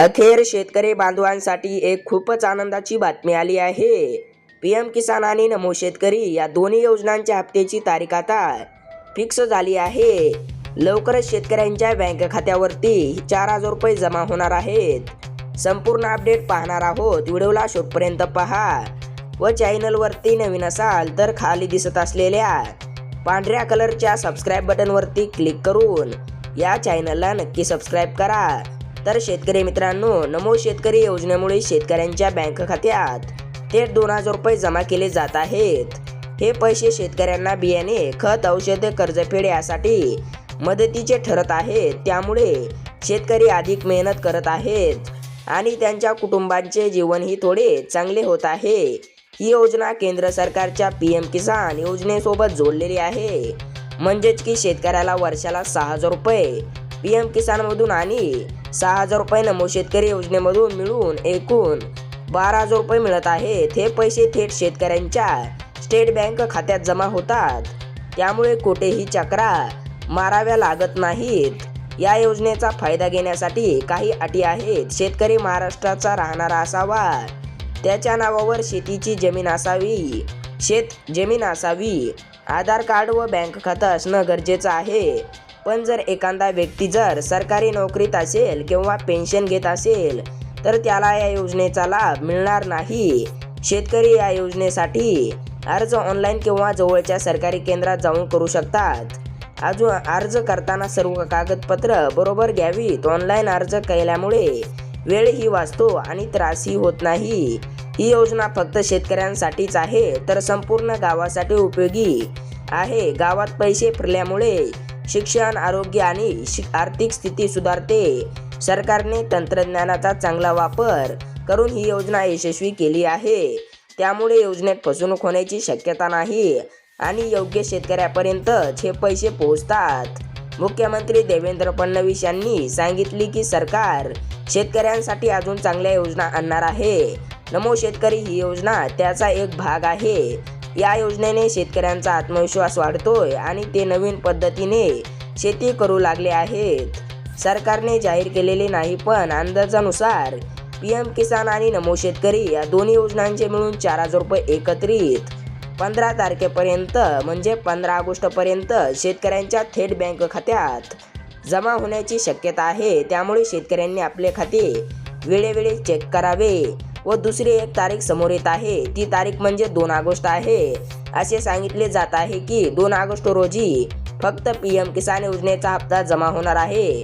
अखेर शेतकरी बांधवांसाठी एक खूपच आनंदाची बातमी आली आहे. पी एम किसान आणि नमो शेतकरी या दोन्ही योजनांच्या हप्त्याची तारीख आता फिक्स झाली आहे. लवकरच शेतकऱ्यांच्या बँक खात्यावरती चार हजार रुपये जमा होणार आहेत. संपूर्ण अपडेट पाहणार आहोत. व्हिडिओला शेवटपर्यंत पहा. व चॅनलवरती नवीन असाल तर खाली दिसत असलेल्या पांढऱ्या कलरच्या सबस्क्राईब बटनवरती क्लिक करून या चॅनलला नक्की सबस्क्राईब करा. तर शेतकरी मित्रांनो नमो शेतकरी योजनेमुळे शेतकऱ्यांच्या बँक खात्यात थेट दोन हजार रुपये जमा केले जात आहेत. हे पैसे शेतकऱ्यांना बियाणे खत औषध कर्जफेड यासाठी मदतीचे ठरत आहेत. त्यामुळे शेतकरी अधिक मेहनत करत आहेत आणि त्यांच्या कुटुंबांचे जीवनही थोडे चांगले होत आहे. ही योजना केंद्र सरकारच्या पी एम किसान योजनेसोबत जोडलेली आहे. म्हणजेच की शेतकऱ्याला वर्षाला सहा हजार रुपये पी एम किसानमधून आणि सहा हजार रुपये नमो शेतकरी योजनेमधून मिळून एकूण बारा हजार रुपये मिळत आहेत. हे पैसे थेट शेतकऱ्यांच्या स्टेट बँक खात्यात जमा होतात. त्यामुळे कुठेही चक्रा माराव्या लागत नाहीत. या योजनेचा फायदा घेण्यासाठी काही अटी आहेत. शेतकरी महाराष्ट्राचा राहणारा असावा. त्याच्या नावावर शेतीची जमीन असावी. शेत जमीन असावी. आधार कार्ड व बँक खातं असणं गरजेचं आहे. पण जर एखादा व्यक्ती जर सरकारी नोकरीत असेल किंवा पेन्शन घेत असेल तर त्याला या योजनेचा लाभ मिळणार नाही. शेतकरी या योजनेसाठी अर्ज ऑनलाईन किंवा जवळच्या सरकारी केंद्रात जाऊन करू शकतात. अजून अर्ज करताना सर्व कागदपत्र बरोबर घ्यावीत. ऑनलाईन अर्ज केल्यामुळे वेळही वाचतो आणि त्रासही होत नाही. ही योजना फक्त शेतकऱ्यांसाठीच आहे तर संपूर्ण गावासाठी उपयोगी आहे. गावात पैसे फिरल्यामुळे शिक्षण आरोग्य आणि शि आर्थिक स्थिती सुधारते. सरकारने तंत्रज्ञानाचा चांगला वापर करून ही योजना यशस्वी केली आहे. त्यामुळे योजनेत फसवणूक होण्याची शक्यता नाही आणि योग्य शेतकऱ्यापर्यंतच हे पैसे पोहोचतात. मुख्यमंत्री देवेंद्र फडणवीस यांनी सांगितले की सरकार शेतकऱ्यांसाठी अजून चांगल्या योजना आणणार आहे. नमो शेतकरी ही योजना त्याचा एक भाग आहे. या योजनेने शेतकऱ्यांचा आत्मविश्वास वाढतोय आणि ते नवीन पद्धतीने शेती करू लागले आहेत. सरकारने जाहीर केलेले नाही पण अंदाजानुसार पी एम किसान आणि नमो शेतकरी या दोन्ही योजनांचे मिळून चार हजार रुपये एकत्रित पंधरा तारखेपर्यंत म्हणजे पंधरा ऑगस्टपर्यंत शेतकऱ्यांच्या थेट बँक खात्यात जमा होण्याची शक्यता आहे. त्यामुळे शेतकऱ्यांनी आपले खाते वेळोवेळी चेक करावे. व दुसरी एक तारीख समोर येत आहे. ती तारीख म्हणजे दोन ऑगस्ट आहे. असे सांगितले जात आहे की दोन ऑगस्ट रोजी फक्त पी एम किसान योजनेचा हप्ता जमा होणार आहे.